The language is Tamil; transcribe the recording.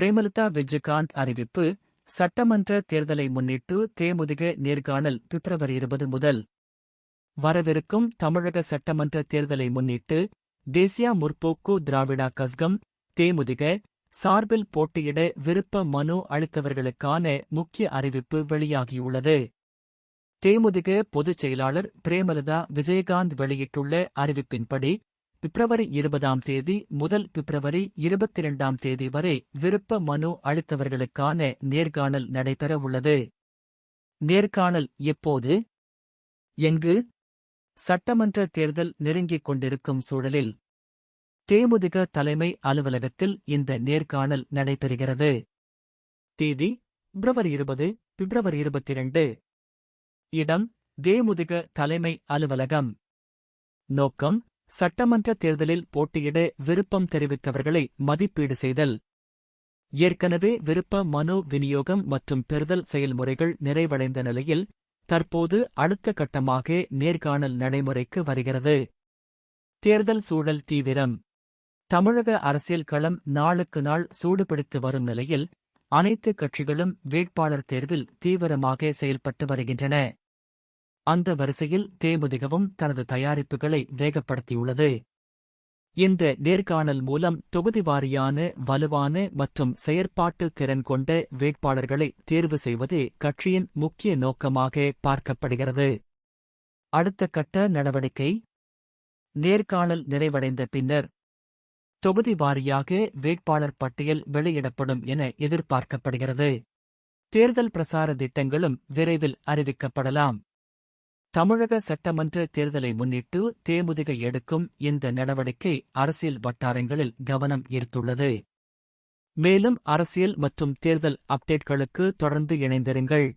பிரேமலதா விஜயகாந்த் அறிவிப்பு சட்டமன்ற தேர்தலை முன்னிட்டு தேமுதிக நேர்காணல் பிப்ரவரி இருபது முதல். வரவிருக்கும் தமிழக சட்டமன்ற தேர்தலை முன்னிட்டு தேசிய முற்போக்கு திராவிடா கஸ்கம் தேமுதிக சார்பில் போட்டியிட விருப்ப மனு அளித்தவர்களுக்கான முக்கிய அறிவிப்பு வெளியாகியுள்ளது. தேமுதிக பொதுச் செயலாளர் பிரேமலதா விஜயகாந்த் வெளியிட்டுள்ள அறிவிப்பின்படி பிப்ரவரி இருபதாம் தேதி முதல் பிப்ரவரி இருபத்தி இரண்டாம் தேதி வரை விருப்ப மனு அளித்தவர்களுக்கான நேர்காணல் நடைபெற உள்ளது. நேர்காணல் எப்போது? எங்கு? சட்டமன்ற தேர்தல் நெருங்கிக் கொண்டிருக்கும் சூழலில். தேமுதிக தலைமை அலுவலகத்தில் இந்த நேர்காணல் நடைபெறுகிறது. தேதி? பிப்ரவரி இருபது பிப்ரவரி இருபத்தி இரண்டு இடம்? தேமுதிக தலைமை அலுவலகம். நோக்கம்? சட்டமன்ற தேர்தலில் போட்டியிட விருப்பம் தெரிவித்தவர்களை மதிப்பீடு செய்தல். ஏற்கனவே விருப்ப மனு விநியோகம் மற்றும் பெறுதல் செயல்முறைகள் நிறைவடைந்த நிலையில் தற்போது அடுத்த கட்டமாக நேர்காணல் நடைமுறைக்கு வருகிறது. தேர்தல் சூழல் தீவிரம். தமிழக அரசியல் களம் நாளுக்கு நாள் சூடுபிடித்து வரும் நிலையில் அனைத்து கட்சிகளும் வேட்பாளர் தேர்வில் தீவிரமாக செயல்பட்டு வருகின்றன. அந்த வரிசையில் தேமுதிகவும் தனது தயாரிப்புகளை வேகப்படுத்தியுள்ளது. இந்த நேர்காணல் மூலம் தொகுதி வாரியான வலுவான மற்றும் செயற்பாட்டு திறன் கொண்ட வேட்பாளர்களை தேர்வு செய்வது கட்சியின் முக்கிய நோக்கமாக பார்க்கப்படுகிறது. அடுத்த கட்ட நடவடிக்கை நேர்காணல் நிறைவடைந்த பின்னர் தொகுதி வாரியாக வேட்பாளர் பட்டியல் வெளியிடப்படும் என எதிர்பார்க்கப்படுகிறது. தேர்தல் பிரசார திட்டங்களும் விரைவில் அறிவிக்கப்படலாம். தமிழக சட்டமன்ற தேர்தலை முன்னிட்டு தேமுதிக எடுக்கும் இந்த நடவடிக்கை அரசியல் வட்டாரங்களில் கவனம் ஈர்த்துள்ளது. மேலும் அரசியல் மற்றும் தேர்தல் அப்டேட்களுக்கு தொடர்ந்து இணைந்திருங்கள்.